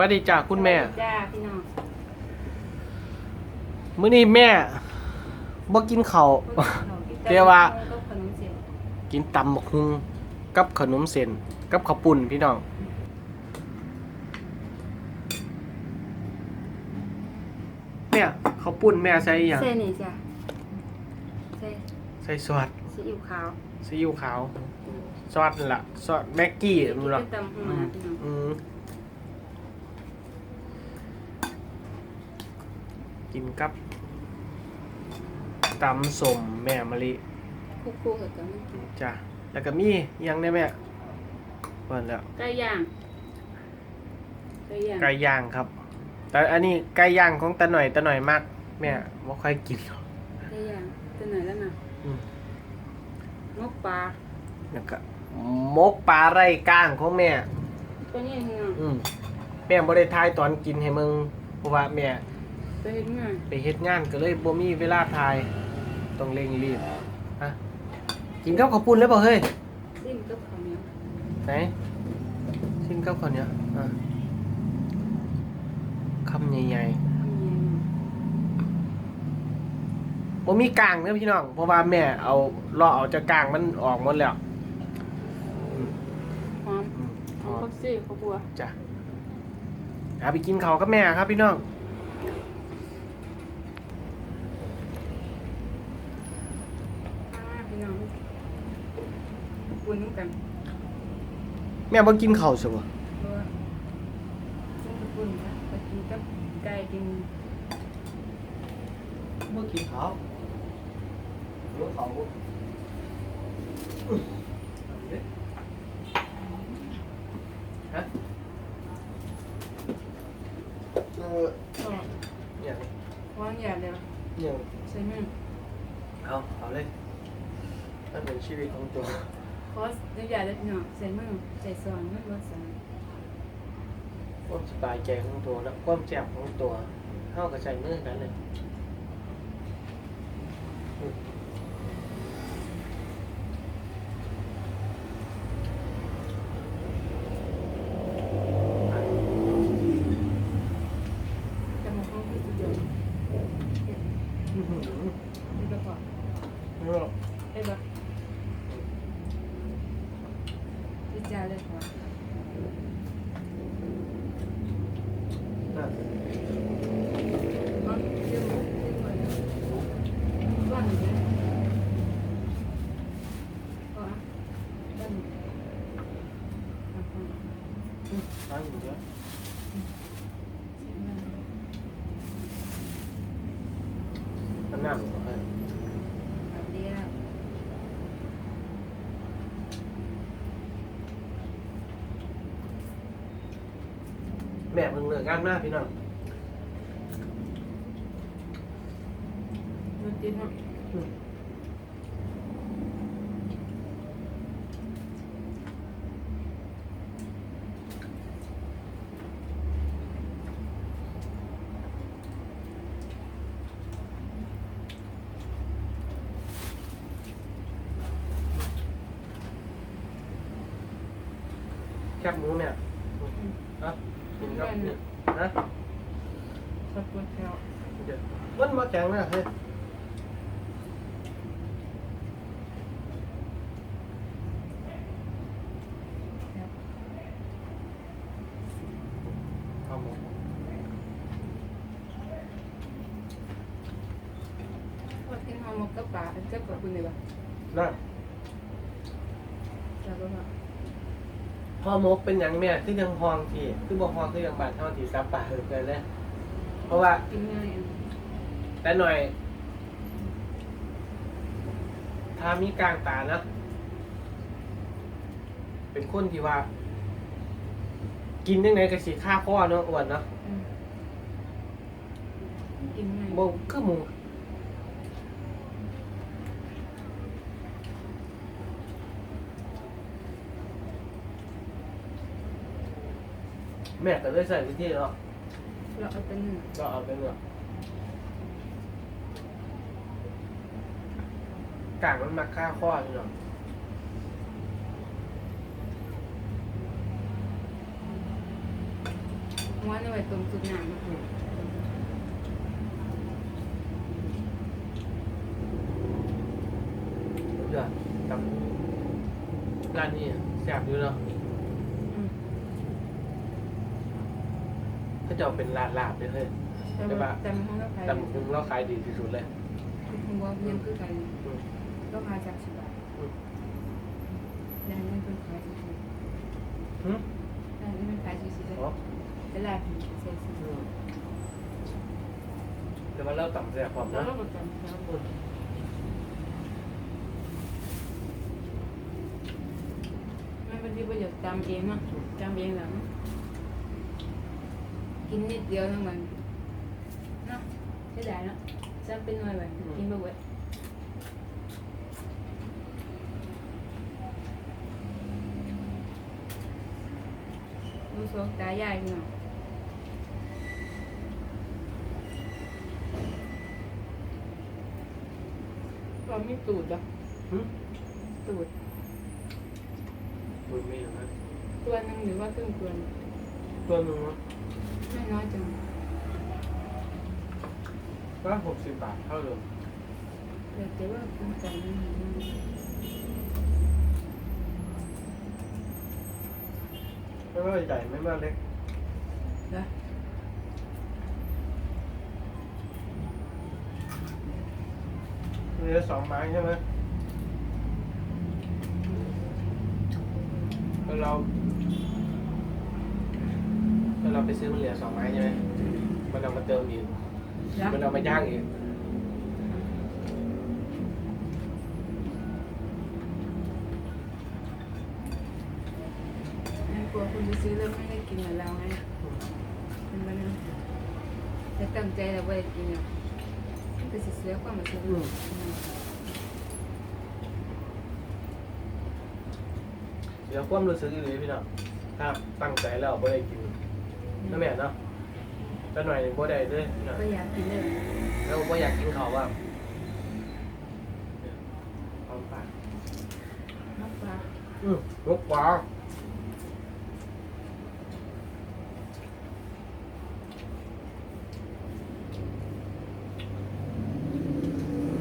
วัสดีจ้าคุณแม่ จ้าพี่น้องมื้อนี้แม่บ่กินข้าว เรียกว่า ก็ขนมเสียงกินตำบักฮุงกับขนมเส้นกับข้าวปุ้นพี่น้องแม่ข้าวปุ้นแม่ใส่อหย่างเส้นนี่จ้ะเส้นใส่ซอสซีอิ๊วขาวซีอิ๊วขาวซอสนั่นล่ะซอสแม็กกี้นู่นล่ะตำหัวนะพี่น้องอืม กินกับตำสมแม่มะลิคู่ๆกับกันไม่กินจ้ะแล้วก็มีอิหยังได้แม่เปิดแล้วไก่ย่างไก่ย่างไก่ย่างครับ แต่อันนี้ไก่ย่างของตาหน่อยตาหน่อยมากแม่ไม่ค่อยกินหรอกไก่ย่างตัวไหนแล้วน่ะอืมนกปลาแล้วก็มกปลาไร่ก้างของแม่ตัวนี้พี่น้องอืมแม่บ่ได้ทายตอนกินให้มึงเพราะว่าแม่ ตัวเห็นงานไปเฮ็ดงานก็เลยบ่มีเวลาทายต้องเร่งรีบฮะกินข้าวข้าวปุ้นแล้วบ่เฮ้ยซิมกับข้าวเหนียวไหนชิมข้าวก่อนเนี่ยอะคำใหญ่ทำยังไงๆบ่มีกลางเด้อพี่น้องเพราะว่าแม่เอาเลาะเอาจากกลางมันออกหมดแล้วอืมหอมอืมหอมข้าวซี่ข้าวบัว จ้ะเอาไปกินข้าวกับแม่ครับพี่น้อง อ่าพี่น้อง บุญน้ำกันแม่บ่กินข้าวซะบ่เพราะว่าซึ่งกับบุญนะไปกินกับไก่กินบ่กินข้าวรู้ข้าวฮะเออก็อย่างวางยาแล้วอย่างใช่ไหมเอาเอาเลยมันเป็นชีวิตของตัว ขออนุญาตเลยพี่น้องใส่มือใส่ซอนมันบ่สอนความสบายใจของตัวและความแจ่มของตัวเท่ากับใจมือกันเลยอืมจะมาห้องที่เดียวอื้อหือนี่ก็พอเออได้บ่ ดีใจเลยพอ น่ะ เนาะเดี๋ยวมาเดี๋ยวมาบ้านนี้พออะบ้านนี้อะพอ ตั้งอยู่แล้วมันหน้าหนูให้ เอาเดียว แม่เพิ่งเลิกงานมากพี่น้องมันติดเนาะ อืมแคบหมูเนี่ยฮะกินกับเนี่ยนะ สะปวดแถว เดี๋ยวมันมาแข็งนะเฮ้ยเอาหมด ปวด ที่ห้องมกกับป่าเป็นเจ้ากับคุณเลยบ่นะจ้าบ่ว่าพ่อมกเป็นอย่างแม่คือยังห้องที่คือบอกห้องคือยังบานเท่าที่ซับปากเลยเลยเพราะว่า กินง่ายอะแต่หน่อยถ้ามีกลางตานะ เป็นคนที่ว่า กินยังไงก็สีค่าข้อเนาะอ้วนเนาะอืมกินง่ายบ่คือหมู แม่ก็เลยใส่วิธีเนาะเราเอาแต่เนื้อก็เอาไปเลือกกางมันมาค่าข้อนี่เนาะหัวในไว้ตรงสุดหน้ามันเดือดกับร้านนี้แซ่บอยู่เนาะ อืม ถ้าจะเอาเป็นลาดลาบเลยเฮ้ยแต่ว่าแต่มันก็ขายแต่มึงเราขายดีที่สุดเลยหัวเพียงคือกันอืมก็ขายจากสิบบาทอืมแล้วนี่เป็นขายสี่สิบหึแล้วนี่เป็นขายสี่สิบอ๋อเป็นแรกเสียสี่สิบอืมแต่ว่าเราต่ำแซ่บพร้อมแล้วนะก็ประกันแล้วอืมมันเป็นที่ประโยชน์จำเองเนาะจำเองแหละ กินนิดเดียวทั้งมันเนาะใช่ได้เนาะจำเป็นหน่วยแบบกินไปเว้ยดูโซตายายพี่น้องเราไม่ตูดหรอหึตูดมึงมีอยู่นะตัวหนึ่งหรือว่าครึ่งตัวหนึ่งตัวหนึงวะ ไม่น้อยจังก็หกสิบบาทเท่าเดิมเดี๋ยวจะว่าคุณใจไม่มีมากไม่ว่าใหญ่ไม่ว่าเล็กนะเหลือสองไม้ใช่ไหมแล้วเราแล้ว เราไปซื้อมันเหลือสองไม้ใช่ไหมมันเอามาเติมอีกนะมันเอามาย่างอีกงั้นกลัวคุณจะซื้อแล้วไม่ได้กินเหมือนเราไงเป็นไปนะแต่ตั้งใจเราไม่ได้กินอะมันก็สิเสียความรู้สึกอืมเดี๋ยวความรู้สึกอีกเลยพี่น้องถ้าตั้งใจแล้วไม่ได้กิน นั่นแหละเนาะแต่หน่อยหนึ่งบ่ได้ด้วยพี่น้องก็อยากกินเลยแล้วผมก็อยากกินเขาวว่าความปากน้ำปลา อืมนกปลา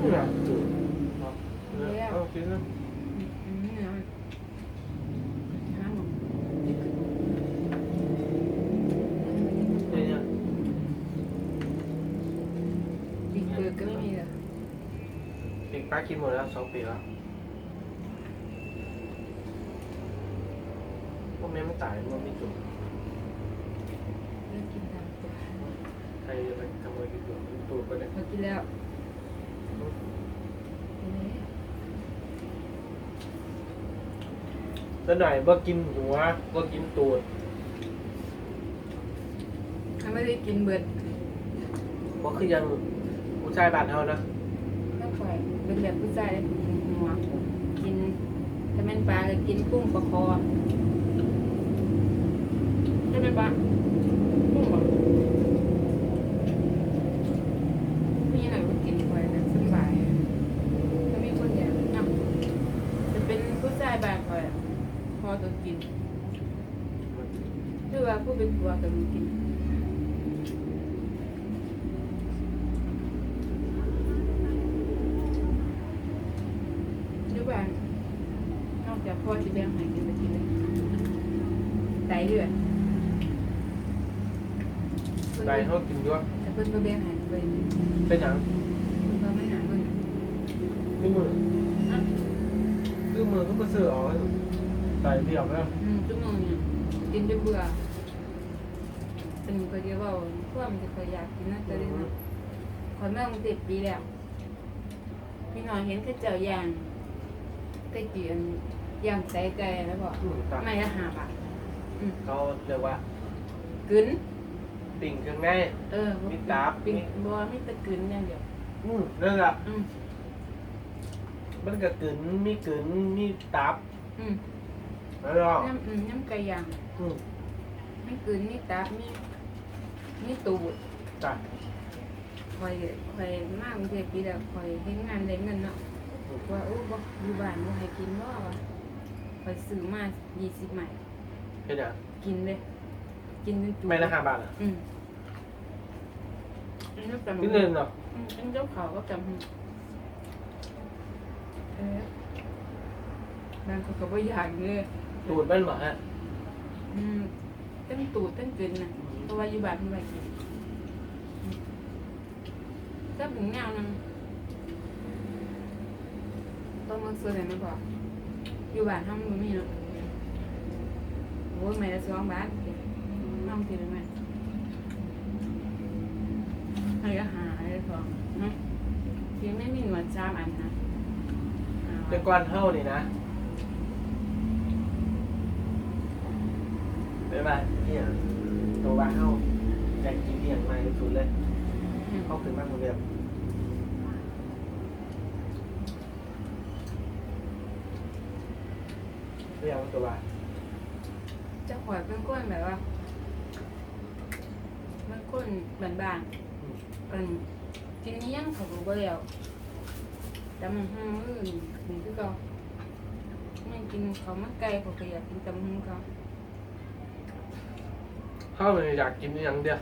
เนี่ยเอาเอากินนะ อืมเนี่ยน้ำหมด เนี่ยเนี่ย ปีกเปลือกก็ไม่มีเลย ปีกปลากินหมดแล้วสองปีแล้วพวกแม่ไม่ตายมันไม่จุกเลิกกินตามตัวใครจะไปขโมยกินตัวมันตูดไปเลยพอกินแล้วกินเลยแล้วหน่อยบ่กินหัวบ่กินตูดถ้าไม่ได้กินเบิดบ่คือยังผู้ชายบ้านเฮานะก็ปล่อย เป็นแบบผู้ชายหัวกินถ้าแม่นปลาก็กินกุ้งปลาคอใช่ไหมปลากุ้งปลามีอะไรก็กินไปนะสบายถ้ามีคนอยากเนาะจะเป็นผู้ชายแบบคอยพอตัวกินหรือว่าผู้เป็นผัวก็มีกิน หรือว่านอกจากพ่อจะแบ่งให้กินไปกินเลยไต เลือดไก่เฮากินด้วยแต่เพิ่นก็แบ่งให้ไปเพิ่นเป็นหยังก็ไม่หนาเพิ่นคือมือคือมือก็บ่ซื้อเอาใส่เรียบแล้วอืมชั่วโมงเนี่ยกินจนเบื่อเป็นก็จะว่าพวกมันจะเคยอยากกินนะแต่เดี๋ยวนี้คนแม่มันติดปีแล้วพี่น้องเห็นแค่เจ้าย่างไก่เจียนย่างใส่ไก่แล้วบอกอืมครับไม่ละห้าบาท อืม เขาเรียกว่ากึนปิ่งเครื่องใน เออมีตาบปิ้งบัวมีแตะกึนอย่างเดียว อืมนั่นแหละอืมมันก็กึ๋นมีกึ๋นมีตับอืมแล้วก็น้ำอืมน้ำไก่ย่างอืมมีกึนมีตาบมีมีตูดจ้ะคอยคอยมากกรุงเทพปีแล้วคอยเฮ็ดงานได้เงินเนาะอืมว่าโอ้บ่อยู่บ้านบ่ให้กินบ่วะคอยซื้อมา20ใหม่ เฮ็ดหยังกินเลยกินจนจุไม่ละห้าบาทอะอืมอันนี้จำกินเงินเหรออืมอันเจ้าเขาก็จำเออแบางคนก็บ่อยากเลยตูดเป็นหมาฮะอืมเต้นตูดเต้นกลืนน่ะเพราะว่าอยู่บ้านไม่ไหวกินอืมก็ถึงแนวนึงต้องมาซื้ออะไรไม่พออยู่บ้านห้องมันมีเนาะ โอ้ยไม่ละสองบาทห้องกินได้ไหมให้อาหารอะไรพอเนาะยังไม่มีหนวดจามอันนะอ่าแต่ก่อนเท่านี่นะเป็นไงเนี่ยตัวว่าเท่าแกงกินเลี้ยงมาสุดเลยอืมเข้าถึงมากเหมือนเดิมเรียกว่าตัวว่า จะขอยเป็นก้นแบบว่ามันก้นบานๆอืมอันกินนี้ยังเขารู้บ่แล้วแต่มันห้างมือนี่นี่คือเขาไม่กินเขาวมาไก่เขาก็อยากกินตำหูเขาเข้าเลยอยากกินอย่างเดียว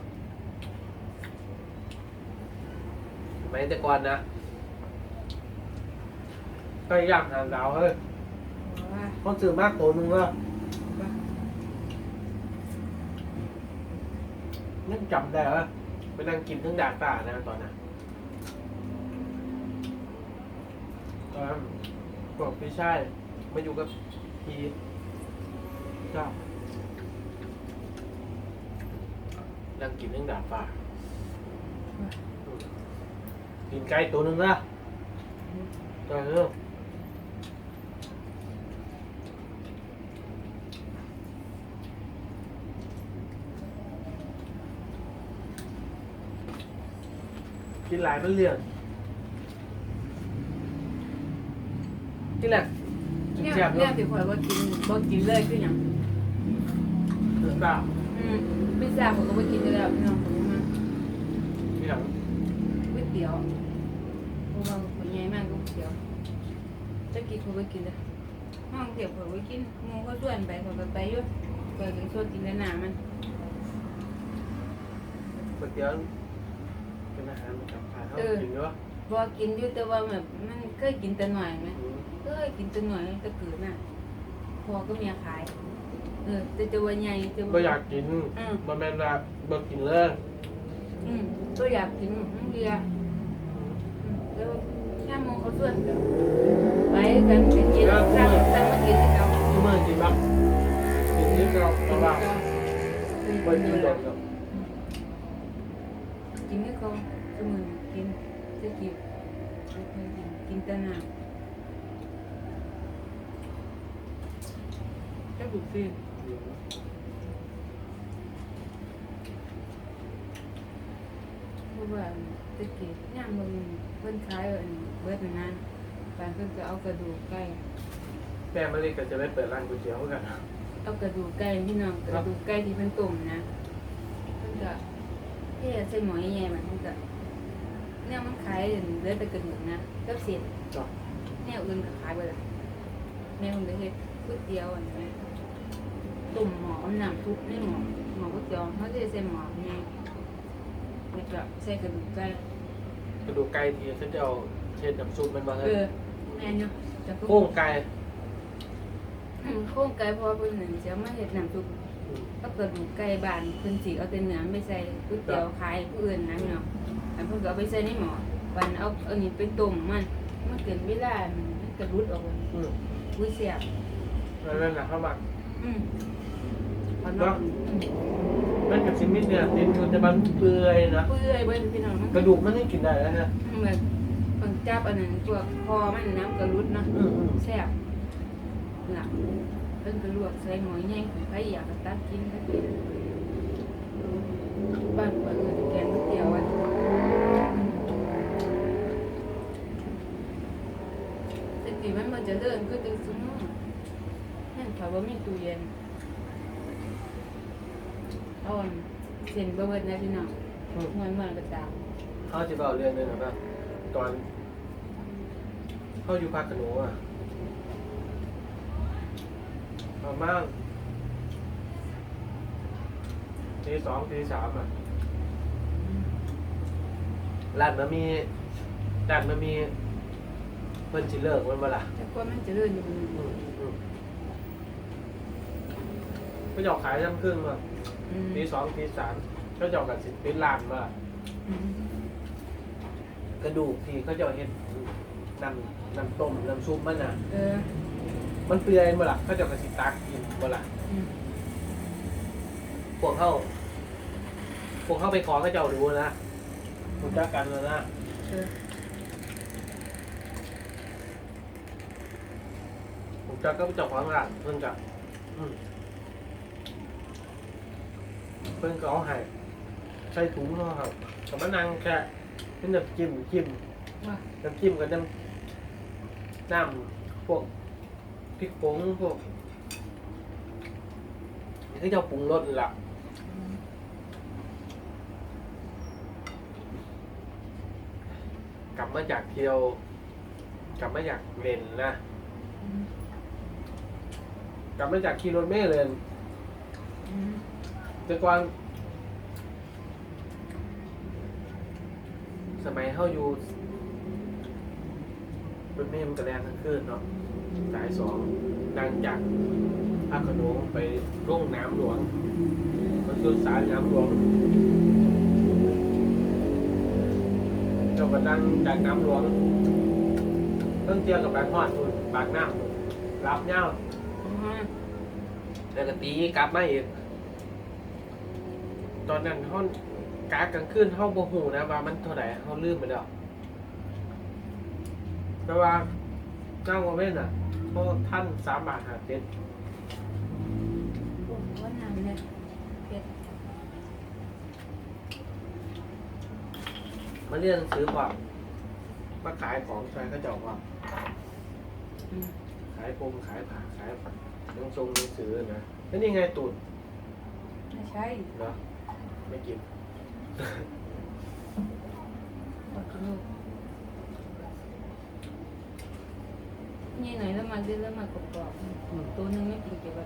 ไม่แต่ก่อนนะก็อยากหาดาวเฮ้ยเพราะว่าเขาซื้อมากตัวหนึงแล้วว่า ยังจำได้ว่าไปนั่งกินทั้งดาดป่านะตอนนั้นตอนนั้นบอกพี่ชายมาอยู่กับพี่เจ้านั่งกินทั้งดาดป่ากินไก่ตัวหนึ่งละตอนนั้น กินหลายมันเรื่องกินแหละกินเนี่ยแซ่บเนี่ยเนาะสิข่อยว่ากินบ่กินเลยคือหยังถึงเปล่าอืมพิซซ่าผมก็บ่กินอยู่แล้วพี่น้องผมมาที่หลังก๋วยเตี๋ยวเพราะว่าคนใหญ่มากก๋วยเตี๋ยวจะกินเขาบ่กินเลยห้องเตี๋ยวเขาบ่กินหมูเขาชวนไปเขาก็ไปอยู่ก็ยังชวนกินแต่น้ำมัน ก๋วยเตี๋ยว เป็นอาหารประจำชาติเขาเออกินเนาะบ่กินอยู่แต่ว่าแบบมันเคยกินแต่หน่อยไหมเอ้ยกินตัวหน่อยตะเกิดน่ะพอก็เมียขาย เออแต่ตัวใหญ่ตัวก็อยากกินอืมมันแม่นว่าบ่กินเลยอืมตัวอยากกินมันเบียร์อืมแล้วแค่มองเขาส่วนกันไปกันไปกินตั้งตั้งมากินที่เขาที่เมื่อกินบ้างกินที่เราเราบ้างบ่กินดอกครับ กินที่เขาสมุนกินจะกินไม่เคยกินกินแต่น้ำจะบุกซีเพราะว่าตะกี้ย่างมันเพิ่นขายอันเบิดนานบางเพิ่นก็เอากระดูกไก่แม่มาเลยก็จะไปเปิดร้านก๋วยเตี๋ยวกันเอากระดูกไก่พี่น้องกระดูกไก่ที่เป็นตุ่มนะ ท่ใส่หมอใหญ่ๆมันเพิ่นก็เนี่ยมันขายเหลือแต่กระดูกนะกับเศษจ้ะแนวอื่นก็ขายไปละแนวอื่นก็เฮ็ดก๋วยเตี๋ยวอันนี้ตุ่มหมอเอาน้ำทุบในหมอหมอก๋วยเตี๋ยวเขาจะใส่หมอใหญ่แล้วก็ใส่กระดูกไก่กระดูกไก่ที่เขาจะเอาเช็ดน้ำซุปมันมาเอให้อแม่นอยู่แต่ก็โค้งไก่อืมโครงไก่เพอเพิ่นนั่นสิเอามาเฮ็ดน้ำซุปอืม กับกระดูกไก่บ้านเพิ่นสิเอาแต่เนื้อไม่ใส่ก๋วยเตี๋ยวขายผู้อื่นนะพี่น้องอันเพิ่นก็เอาไปใส่ในหม้อวันเอาเอานี่ไปต้มมันมันเกินเวลามันกระรุดออกมาอืมอุ้ยเสียบแล้วนั่นแหละเข้ามาอืมพอเนาะเนาะอืมมันกับซิมิดเนี่ยเน้นมันจะมันเปื่อยนะเปื่อยเบิ่พี่น้องมันกระดูกมันให้กินได้แล้วนะเหมือนเพิ่นจับอันนั้นพวกคอมันน้ำกระรุดเนาะอืมอืมแซ่บน่ะ เพิ่นก็ลวกใส่หม้อใหญ่ใครอยากก็ตักกินก็กินบ้านเพิ่นก็แกงก๋วยเตี๋ยวอะแต่กี่มันมันจะเลื่อนก็ดึงซุ้มนั่นเขาว่ามีตู้เย็นเอาอันเส้นบะเบิดนะพี่น้องอืมมันมันกระจางเขาจะบอกเรื่องหนึงนะครับตอนเขาอยู่ภาคขนงอะ มามากตีสองตีสามอะร้านมันมีร้านมันมีเพิ่นสิเลิกมันบ่ล่ะแต่กว่ามันจะเลื่อนอยู่อืมอืมก็จะออกขายย่ำครึ่งมาอืมตีสองตีสามก็จะออกกันสิปิดร้านมา อืมกระดูกที่เขาจะเอาเห็นน้ำน้ำต้มน้ำซุปมันอะเออ มันเปื่อยบ่ล่ะเขาจะเอากระสิตักกินบ่ล่ะอืม พวกเข้าพวกเข้าไปขอก็จะเอาดูนะคุณจักกันแล้วนะเออผมจักก็ไปเจับของร้านเพิ่นกับอืมเพิ่นก็เอาให้ใส่ถุงเนาะครับกับมะนางแค่เป็นน้ำจิ้มจิ้มว่าน้ำจิ้มกับน้ำน้ำพวกพ ริกผงพวกนี่คือเจ้าปรุงรสนี่ล่ะกลับมาจากเที่ยว กลับมาจากเล่นนะ กลับมาจากขี่รถเมล์เลยอืมแต่ก่อนสมัยเข้าอยู่รถเมล์มันกระแรงทั้งคืนเนาะ สายสองนั่งจากภาคขนงไปร่องน้ำหลวงมันคือสายน้ำหลวงเจ้าก็นั่งจากน้ำหลวงเพิ่งเจอกับแบงค์ฮอดนู่นปากน้ำนู่นรับเงาอืมแล้วก็ตีกลับมาอีกตอนนั้นเขากากลางคืนเขาโบหูนะว่ามันเท่าไหร่เขาลืมไปแล้วแต่ว่า เจ้าโมเมนต์อะเพราะท่านสามบาทหาเจ็ดโอ้โหว่าน้ำเนี่ยเผ็ดมาเรียนหนังสือก่อนมาขายของใช้ก็จะบอกว่าอืมขายพรมขายผักขายผักหนังทรงหนังสือนะแล้วนี่ไงตูดไม่ใช่เหรอไม่กินขอกินลูก นี่หน่อยแล้วมาเรื่อยแล้วมากรอบๆตัวหนึงไม่กินเก็บไว้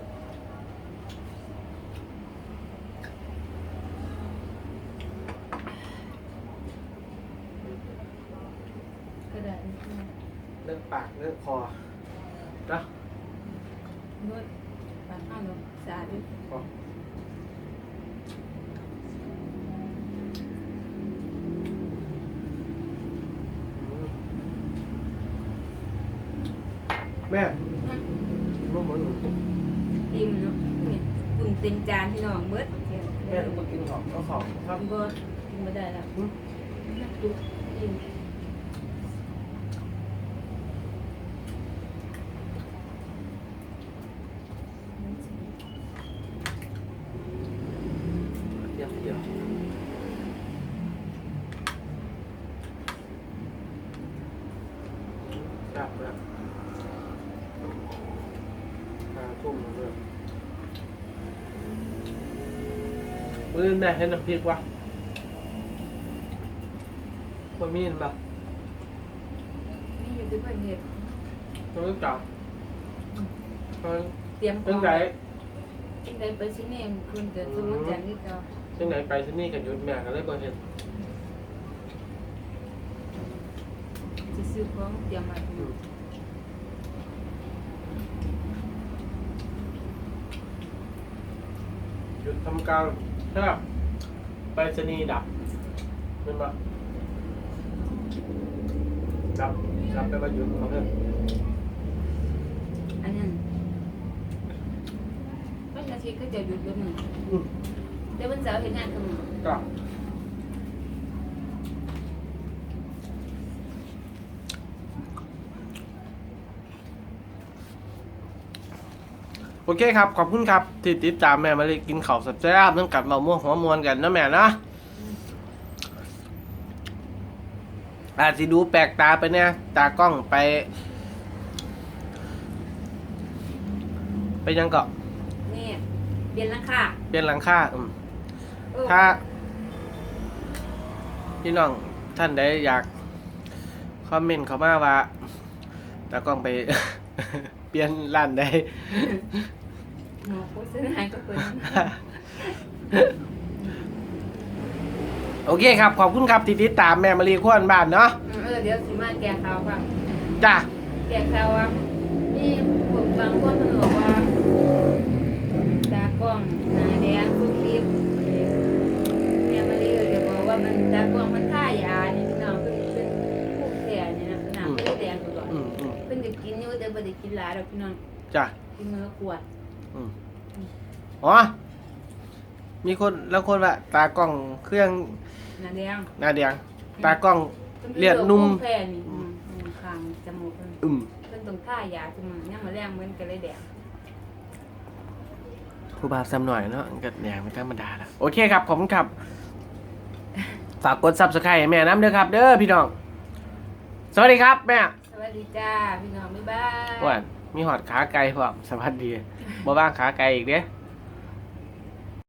ก็ได้เรื่องปากเรื่องคอนะนวดปากข้าวลงสะอาดด้วย พออืม แม่ลูกหมูหนูอิ่มเนาะเนี่ยปุ่นเต็มจานพี่น้องเบิดเนี่ยแม่ต้องมากินของก็ของครับกินบ่กินบ่ได้แล้วนักจุกอิ่มเดียวเดียวจับแล้ว ห้าทุ่มแล้วด้วยมือแม่ให้น้ำพริกวะบะหมี่นแบบนี่อยู่ที่เพิ่นเฮ็ดต้องรู้จักต้องเตรียมขเรื่อองงไหนจังไดไปสิเนี่ยคุณจะสมมุติจันที่เก่าเรื่องไหนไปที่นี่กันยุดแม่กันเลยบ่เห็นสิซื้อของเตรียมมาอืมหยุด ทำการถ้าไปสนีย์ดับเป็นปะดับดับไปว่าหยุดเขาเถอะอันนั้นวันอาทิตย์ก็จะหยุดวันหนึ่งอืมแต่วันเสาร์เฮ็ดงานกับหมู่ก็ โอเคครับ ขอบคุณครับ ที่ติดตามแม่มาเลยกินข้าวสับแซ่บต้องกัดมาม่วงหัวมวนกันนะแม่นะอาจจะดูแปลกตาไปเนี่ย ตากล้องไป ไปยังเกาะนี่เปลี่ยนหลังคาเปลี่ยนหลังคาอืมเออถ้า พี่น้องท่านใดอยากคอมเมนต์เข้ามาว่าตากล้องไป เปลี่ยนร้านใด หมอโฆษณาก็เปิดโอเคครับ ขอบคุณครับที่ติดตามแม่มารีขวนบ้านเนาะอืมเออเดี๋ยวสิมาแก้ข่าวฟังจ้าแก้ข่าวว่านี่ผมบางคนมันบอกว่าตากล้องหนาแดงทุกคลิปแม่มารีเดี๋ยวบอกว่ามันตากล้องมันท่ายานี่พี่น้องเป็นเป็นผู้แก่นี่นะหนาเพิ่นแดงตลอดอืมอืมเพิ่นจะกินอยู่แต่บ่ได้กินหลายดอกพี่น้องจ้ากินมื้อละขวด อืมอ๋อ มีคนแล้วคนว่าตากล้องเครื่องหนาแดงหน้าแดงตากล้อง เลือดนุ่มแพ้นี่อืมอืมข้างจมูกเพิ่นอืมเพิ่นต้องท่ายาซุมื้อยามมื้อแรงเหมือนกันเลยแดง ผู้บาปซ้ำหน่อยเนาะก็แดงไม่ธรรมดาละโอเคครับ ผมครับ ฝากกดซับสไครต์แม่น้ำเด้อครับ เด้อพี่น้อง สวัสดีครับแม่สวัสดีจ้า พี่น้องบ๊ายบายว่า มีหอดขาไก่พร้อมสวัสดีบ่บ้างขาไก่อีกเด้อ